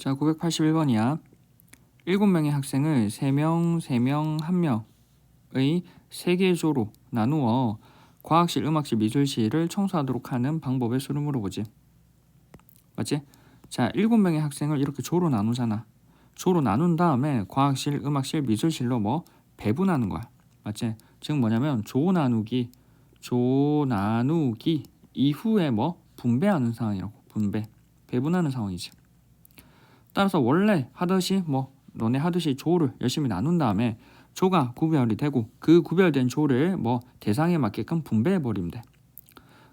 자, 981번이야. 7명의 학생을 3명, 3명, 1명의 3개의 조로 나누어 과학실, 음악실, 미술실을 청소하도록 하는 방법의 수를 물어보지. 맞지? 자, 7명의 학생을 이렇게 조로 나누잖아. 조로 나눈 다음에 과학실, 음악실, 미술실로 뭐 배분하는 거야. 맞지? 즉 뭐냐면 조 나누기, 조 나누기 이후에 뭐 분배하는 상황이라고. 분배. 배분하는 상황이지. 따라서 원래 하듯이 뭐 너네 하듯이 조를 열심히 나눈 다음에 조가 구별이 되고 그 구별된 조를 뭐 대상에 맞게끔 분배해 버리면 돼.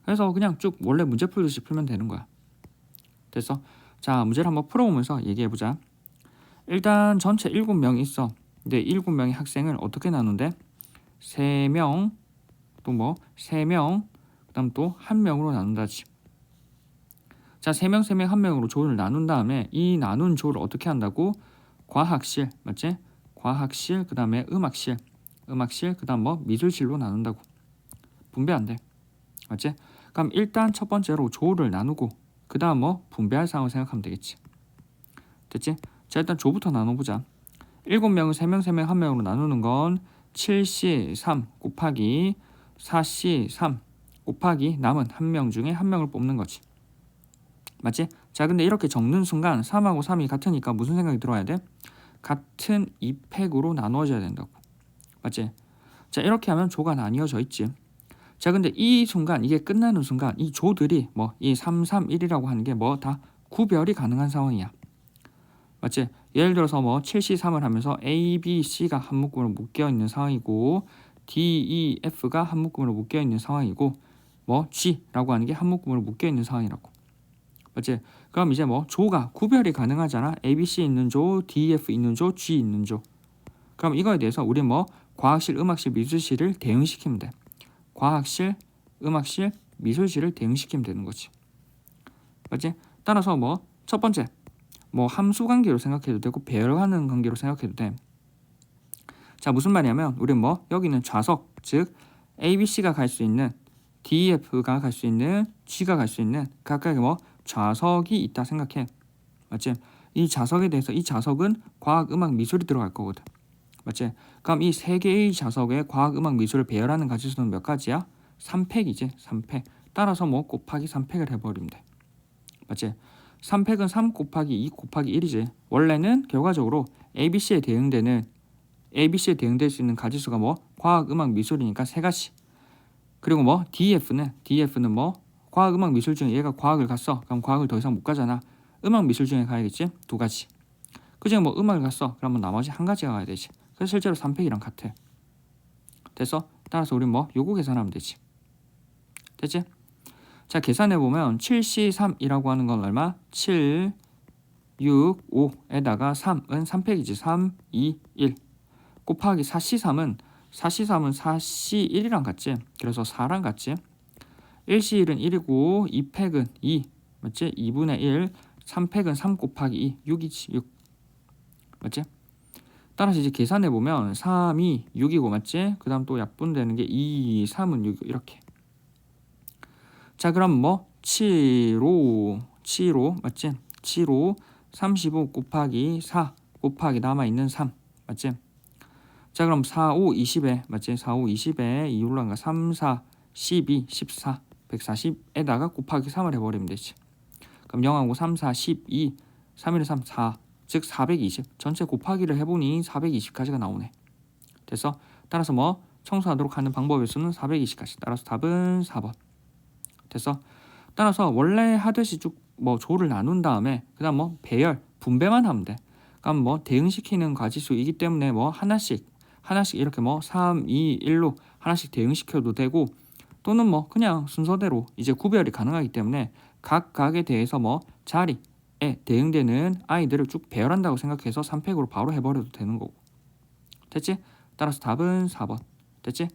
그래서 그냥 쭉 원래 문제 풀듯이 풀면 되는 거야. 됐어? 자 문제를 한번 풀어보면서 얘기해 보자. 일단 전체 7명이 있어. 근데 7명의 학생을 어떻게 나눈대? 3명 또 뭐 3명 그 다음 또 1명으로 나눈다지. 자, 3명, 3명, 1명으로 조를 나눈 다음에 이 나눈 조를 어떻게 한다고? 과학실, 맞지? 과학실, 그 다음에 음악실, 음악실, 그 다음 뭐 미술실로 나눈다고. 분배 안 돼. 맞지? 그럼 일단 첫 번째로 조를 나누고 그 다음 뭐 분배할 상황을 생각하면 되겠지. 됐지? 자, 일단 조부터 나눠보자. 7명을 3명, 3명, 1명으로 나누는 건 7C 3 곱하기 4C 3 곱하기 남은 한 명 중에 한 명을 뽑는 거지. 맞지? 자 근데 이렇게 적는 순간 3하고 3이 같으니까 무슨 생각이 들어야 돼? 같은 2팩으로 나누어져야 된다고 맞지? 자 이렇게 하면 조가 나뉘어져 있지 자 근데 이 순간 이게 끝나는 순간 이 조들이 뭐 이 3, 3, 1이라고 하는 게 뭐 다 구별이 가능한 상황이야 맞지? 예를 들어서 뭐 7C3을 하면서 A, B, C가 한 묶음으로 묶여 있는 상황이고 D, E, F가 한 묶음으로 묶여 있는 상황이고 뭐 G라고 하는 게 한 묶음으로 묶여 있는 상황이라고 맞지? 그럼 이제 뭐 조가 구별이 가능하잖아. A, B, C 있는 조, D, F 있는 조, G 있는 조. 그럼 이거에 대해서 우리 뭐 과학실, 음악실, 미술실을 대응시키면 돼. 과학실, 음악실, 미술실을 대응시키면 되는 거지. 맞지? 따라서 뭐 첫 번째 뭐 함수 관계로 생각해도 되고 배열하는 관계로 생각해도 돼. 자 무슨 말이냐면 우리는 뭐 여기는 좌석 즉 A, B, C가 갈 수 있는 D, F가 갈 수 있는 G가 갈 수 있는 각각의 뭐 좌석이 있다 생각해. 맞지? 이 좌석에 대해서 이 좌석은 과학, 음악, 미술이 들어갈 거거든. 맞지? 그럼 이 세 개의 좌석에 과학, 음악, 미술을 배열하는 가지수는 몇 가지야? 3팩이지. 3팩. 따라서 뭐 곱하기 3팩을 해버리면 돼. 맞지? 3팩은 3 곱하기 2 곱하기 1이지. 원래는 결과적으로 ABC에 대응되는 ABC에 대응될 수 있는 가지수가 뭐 과학, 음악, 미술이니까 세 가지. 그리고 뭐 DF는 DF는 뭐 과학, 음악, 미술 중에 얘가 과학을 갔어. 그럼 과학을 더 이상 못 가잖아. 음악, 미술 중에 가야겠지? 두 가지. 그중에 뭐 음악을 갔어. 그러면 나머지 한 가지가 가야 되지. 그래서 실제로 3팩이랑 같아. 됐어? 따라서 우리 뭐 요거 계산하면 되지. 됐지? 자 계산해 보면 7C3이라고 하는 건 얼마? 7, 6, 5에다가 3은 3팩이지. 3, 2, 1 곱하기 4C3은 4C3은 4C1이랑 같지. 그래서 4랑 같지. 1C1은 1이고 2팩은 2 맞지? 2분의 1 3팩은 3 곱하기 2 6이지 6 맞지? 따라서 이제 계산해 보면 3이 6이고 맞지? 그 다음 또 약분되는 게 2, 3은 6 이렇게 자 그럼 뭐 7로 7로 맞지? 7로 35 곱하기 4 곱하기 남아있는 3 맞지? 자 그럼 4, 5, 20에 맞지? 4, 5, 20에 2 올라간 거 3, 4, 12, 14 140에다가 곱하기 3을 해버리면 되지. 그럼 0하고 3, 4, 12, 3, 1, 3, 4, 즉 420. 전체 곱하기를 해보니 420까지가 나오네. 됐어? 따라서 뭐 청소하도록 하는 방법의 수는 420까지. 따라서 답은 4번. 됐어? 따라서 원래 하듯이 쭉 뭐 조를 나눈 다음에 그다음 뭐 배열, 분배만 하면 돼. 그럼 뭐 대응시키는 가지수이기 때문에 뭐 하나씩 하나씩 이렇게 뭐 3, 2, 1로 하나씩 대응시켜도 되고 또는 뭐 그냥 순서대로 이제 구별이 가능하기 때문에 각 각에 대해서 뭐 자리에 대응되는 아이들을 쭉 배열한다고 생각해서 3팩으로 바로 해버려도 되는 거고 됐지? 따라서 답은 4번 됐지?